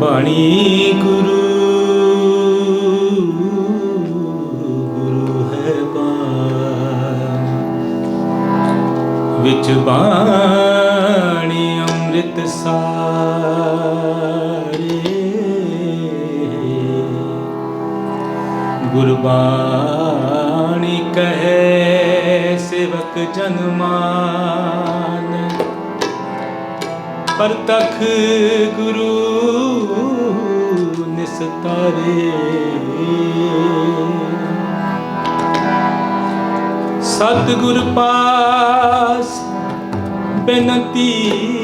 ਬਾਣੀ ਗੁਰੂ ਗੁਰੂ ਹੈ ਬਾਣ। ਵਿੱਚ ਬਾਣੀ ਅੰਮ੍ਰਿਤ ਸਾਰੇ। ਗੁਰਬਾਣੀ ਕਹੇ ਸੇਵਕ ਜਨਮਾ ਪਰਤਖ ਗੁਰੂ ਨਿਸਤਾਰੇ ਸਤਿਗੁਰ ਪਾਸ ਬੇਨਤੀ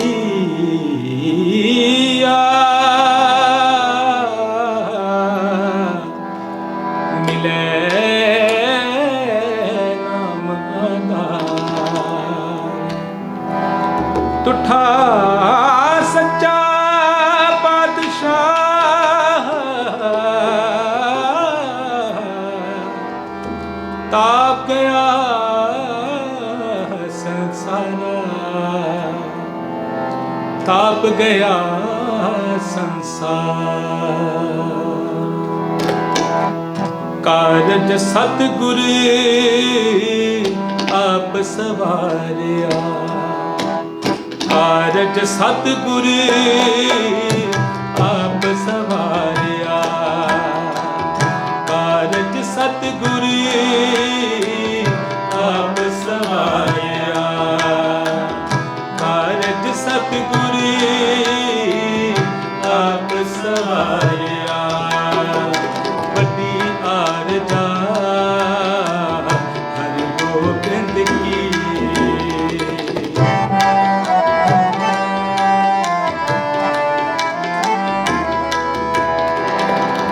ਆਪ ਗਿਆ ਸੰਸਾਰ। ਕਾਰਜ ਸਤਗੁਰ ਆਪ ਸਵਾਰਿਆ। ਕਾਰਜ ਸਤਗੁਰ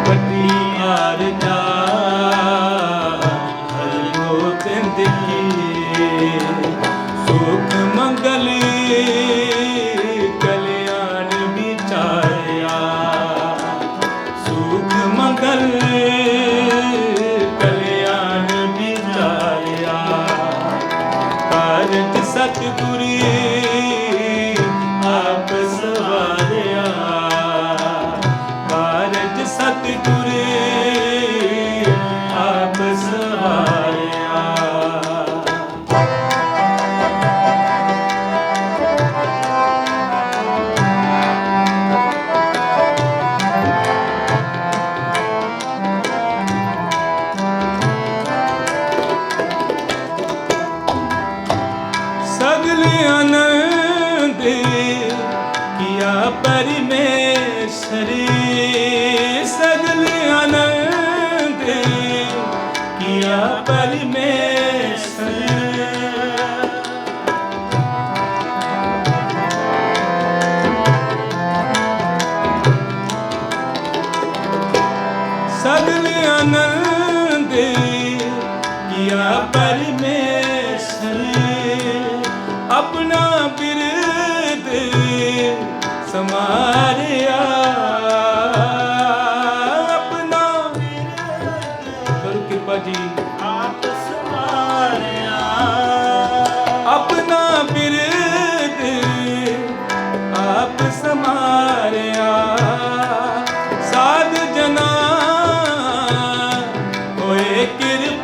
ਵੱਡੀ ਆਰਜ਼ਾ ਸਗਲ ਅਨੰਦ ਕੀਆ ਪਰਮੇ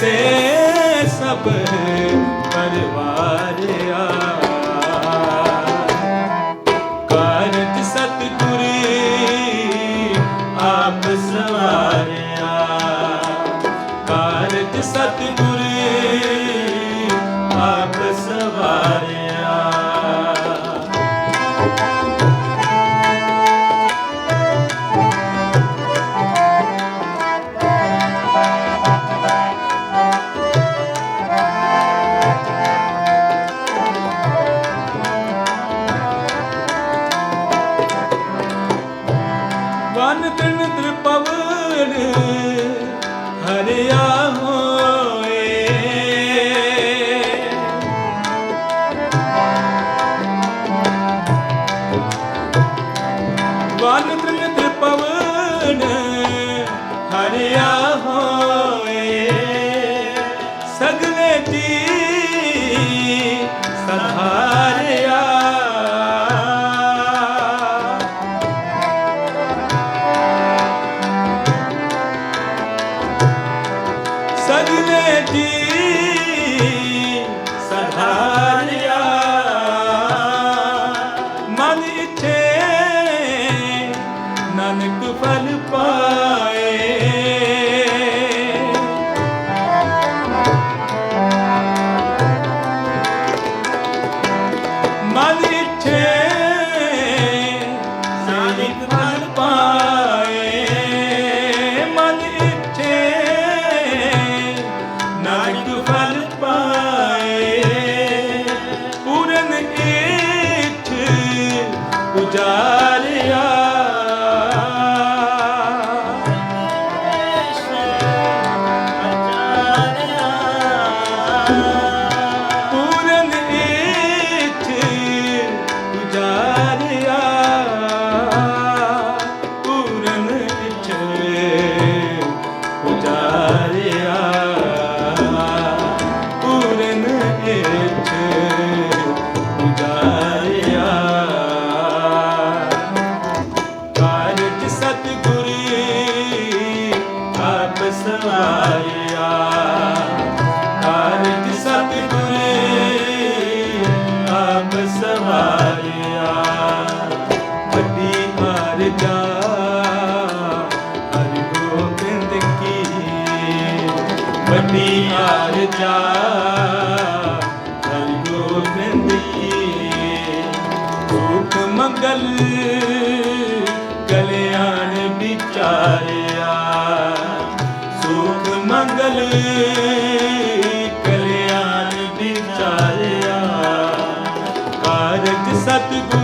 से सब है ਹਰਿਆ ਹੋਏ। ਵਨ ਤ੍ਰਿਨ ਹਰਿਆ ਹੋਏ। ਸਗਲੇ ਜੀ ਸਹਾਰਿਆ ਸਗਲੇ ਦੀ ਨਾਨਕ ਫਲ ਪਾ ਗਲ ਕਲਿਆਣ ਵਿਚਾਰਿਆ। ਸੁਖ ਮੰਗਲ ਕਲਿਆਣ ਵਿਚਾਰਿਆ। ਕਾਰਜ ਸਤਿਗੁਰ